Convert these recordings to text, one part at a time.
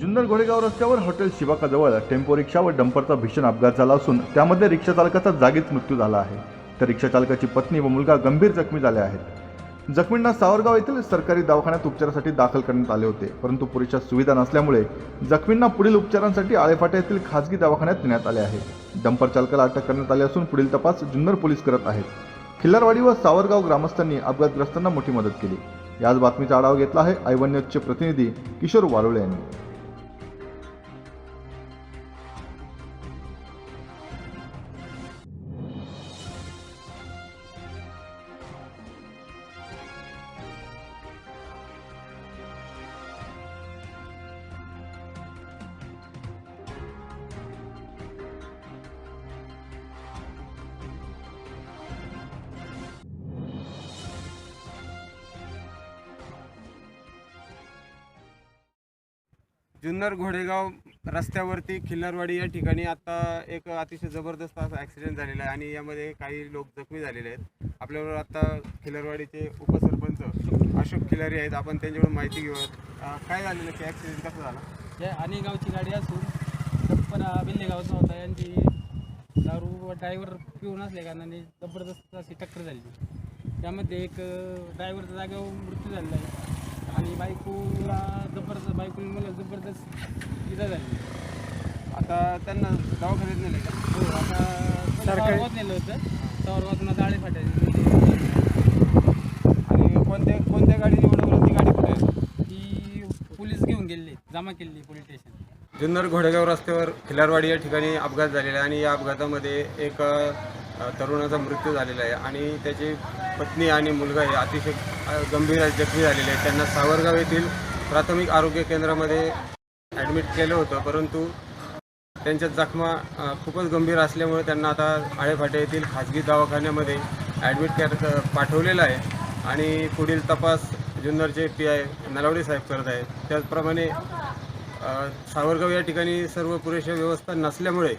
जुन्नर घोडेगाव रस्त्यावर hotel शिवाकाजवळ tempo रिक्षा व डंपरचा भीषण अपघात झाला असून त्यामध्ये रिक्षा चालकाचा जागीच मृत्यू झाला आहे. तर रिक्षा चालकाची पत्नी व मुलगा गंभीर जखमी झाले आहेत. जखमींना सावरगाव येथील सरकारी दवाखान्यात उपचारासाठी दाखल करण्यात आले होते परंतु पुरेशा सुविधा नसल्यामुळे जखमींना पुढील उपचारांसाठी आळेफाटा येथील खासगी दवाखान्यात नेण्यात आले आहे. डंपर चालकाला अटक करण्यात आली असून पुढील तपास जुन्नर पोलीस करत आहेत. खिल्लारवाडी व सावरगाव ग्रामस्थांनी अपघातग्रस्तांना मोठी मदत केली. याच बातमीचा आढावा घेतला आहे आयवन न्यूजचे प्रतिनिधी किशोर वारुळे यांनी. जुन्नर घोडेगाव रस्त्यावरती खिल्लारवाडी या ठिकाणी आता एक अतिशय जबरदस्त असा ॲक्सिडेंट झालेला आहे आणि यामध्ये काही लोक जखमी झालेले आहेत. आपल्याबरोबर आता खिल्लारवाडीचे उपसरपंच अशोक खिलारी आहेत. आपण त्यांच्याकडून माहिती घेऊ काय झालेलं की ॲक्सिडेंट कसा झाला? या आणि गावची गाडी असून पण बिल्लेगावचा होता यांची दारू व ड्रायव्हर पिऊन असल्या कारणाने जबरदस्त अशी टक्कर झाली. त्यामध्ये एक ड्रायव्हरच्या जागेवर मृत्यू झालेला आहे. आणि बायकोला जबरदस्त बायकोला मला जबरदस्त इजा झाली. आता त्यांना दवाखान्यात नेले का? हो आता सरकारी- नेलं होतं. सौरवातून जाळे फाटायचे. आणि कोणत्या कोणत्या गाडी निवडवलं ती गाडी कुठे आहे ती पोलीस घेऊन गेले जमा केली पोलीस स्टेशन जुन्नर घोडेगाव रस्त्यावर खिलारवाडी या ठिकाणी अपघात झालेला आहे आणि या अपघातामध्ये एक अ, तरुणाचा मृत्यू झालेला आहे आणि त्याची पत्नी आणि मुलगा हे अतिशय गंभीर जखमी झालेले आहेत. त्यांना सावरगाव येथील प्राथमिक आरोग्य केंद्रामध्ये ॲडमिट केलं होतं परंतु त्यांच्या जखमा खूपच गंभीर असल्यामुळे त्यांना आता आळेफाटे येथील खाजगी दवाखान्यामध्ये ॲडमिट कर पाठवलेलं आहे. आणि पुढील तपास जुन्नरचे पी आय नलावडे साहेब करत आहेत. त्याचप्रमाणे सावरगाव या ठिकाणी सर्व पुरेशा व्यवस्था नसल्यामुळे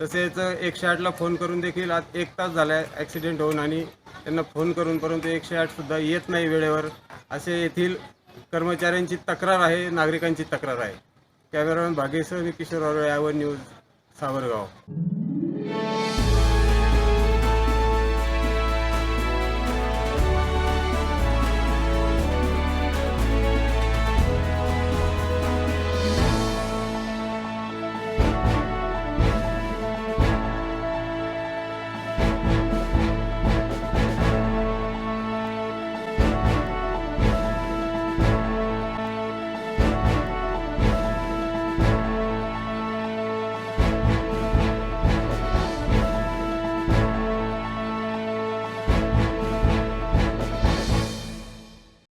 तसेच एकशे आठला फोन करून देखील आज एक तास झाला आहे ॲक्सिडेंट होऊन आणि त्यांना फोन करून परंतु एकशे आठसुद्धा येत नाही वेळेवर. असे येथील कर्मचाऱ्यांची तक्रार आहे नागरिकांची तक्रार आहे. कॅमेरामॅन भागेश्वर आणि किशोर वारोळे आवर न्यूज सावरगाव.